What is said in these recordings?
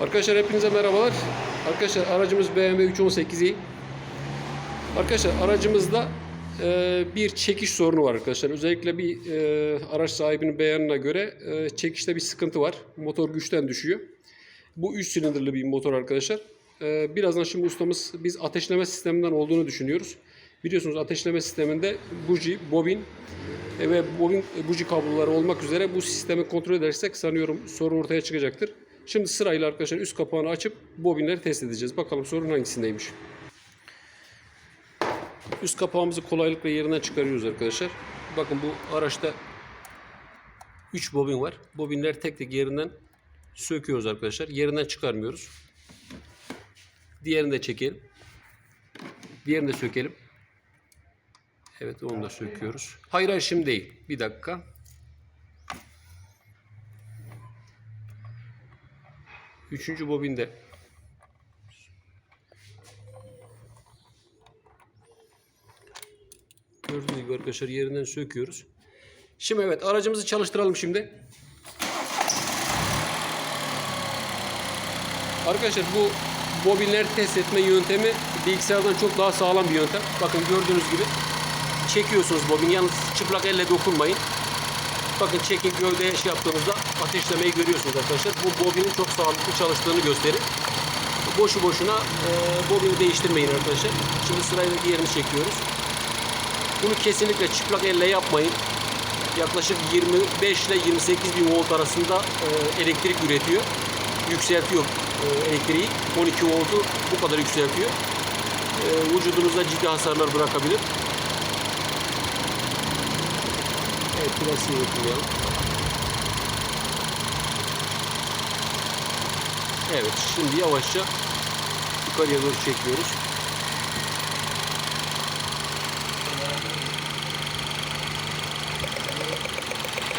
Arkadaşlar hepinize merhabalar. Arkadaşlar aracımız BMW 318i. Arkadaşlar aracımızda e, bir çekiş sorunu var arkadaşlar. Özellikle bir e, araç sahibinin beyanına göre e, çekişte bir sıkıntı var. Motor güçten düşüyor. Bu 3 silindirli bir motor arkadaşlar. E, birazdan şimdi ustamız biz ateşleme sisteminden olduğunu düşünüyoruz. Biliyorsunuz ateşleme sisteminde buji, bobin e, ve bobin buji kabloları olmak üzere bu sistemi kontrol edersek sanıyorum sorun ortaya çıkacaktır. Şimdi sırayla arkadaşlar üst kapağını açıp bobinleri test edeceğiz. Bakalım sorun hangisindeymiş. Üst kapağımızı kolaylıkla yerinden çıkarıyoruz arkadaşlar. Bakın bu araçta 3 bobin var. Bobinler tek tek yerinden söküyoruz arkadaşlar. Yerinden çıkarmıyoruz. Diğerini de çekelim. Diğerini de sökelim. Evet onu da söküyoruz. Hayır hayır şimdi değil. Bir dakika. Üçüncü bobinde Gördüğünüz gibi arkadaşlar yerinden söküyoruz. Şimdi evet aracımızı çalıştıralım şimdi. Arkadaşlar bu bobinler test etme yöntemi bilgisayardan çok daha sağlam bir yöntem. Bakın gördüğünüz gibi çekiyorsunuz bobini. Yalnız çıplak elle dokunmayın. Bakın çekin gövdeye şey yaptığınızda ateşlemeyi görüyorsunuz arkadaşlar. Bu bobinin çok sağlıklı çalıştığını gösterir. Boşu boşuna e, bobini değiştirmeyin arkadaşlar. Şimdi sırayla diğerini çekiyoruz. Bunu kesinlikle çıplak elle yapmayın. Yaklaşık 25 ile 28 bin volt arasında e, elektrik üretiyor. Yükseltiyor e, elektriği. 12 voltu bu kadar yükseltiyor. E, vücudunuza ciddi hasarlar bırakabilir. Evet plastiği yapıyorum. Evet şimdi yavaşça yukarıya doğru çekiyoruz.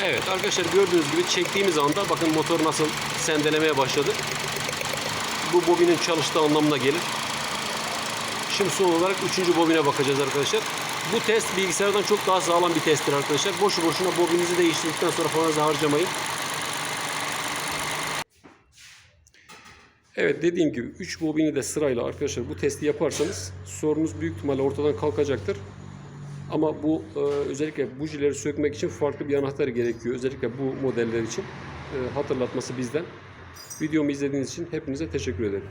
Evet arkadaşlar gördüğünüz gibi çektiğimiz anda bakın motor nasıl sendelemeye başladı. Bu bobinin çalıştığı anlamına gelir. Şimdi son olarak üçüncü bobine bakacağız arkadaşlar. Bu test bilgisayardan çok daha sağlam bir testtir arkadaşlar. Boşu boşuna bobinizi değiştirdikten sonra fazla harcamayın. Evet dediğim gibi 3 bobini de sırayla arkadaşlar bu testi yaparsanız sorunuz büyük ihtimalle ortadan kalkacaktır. Ama bu e, özellikle bujileri sökmek için farklı bir anahtar gerekiyor. Özellikle bu modeller için e, hatırlatması bizden. Videomu izlediğiniz için hepinize teşekkür ederim.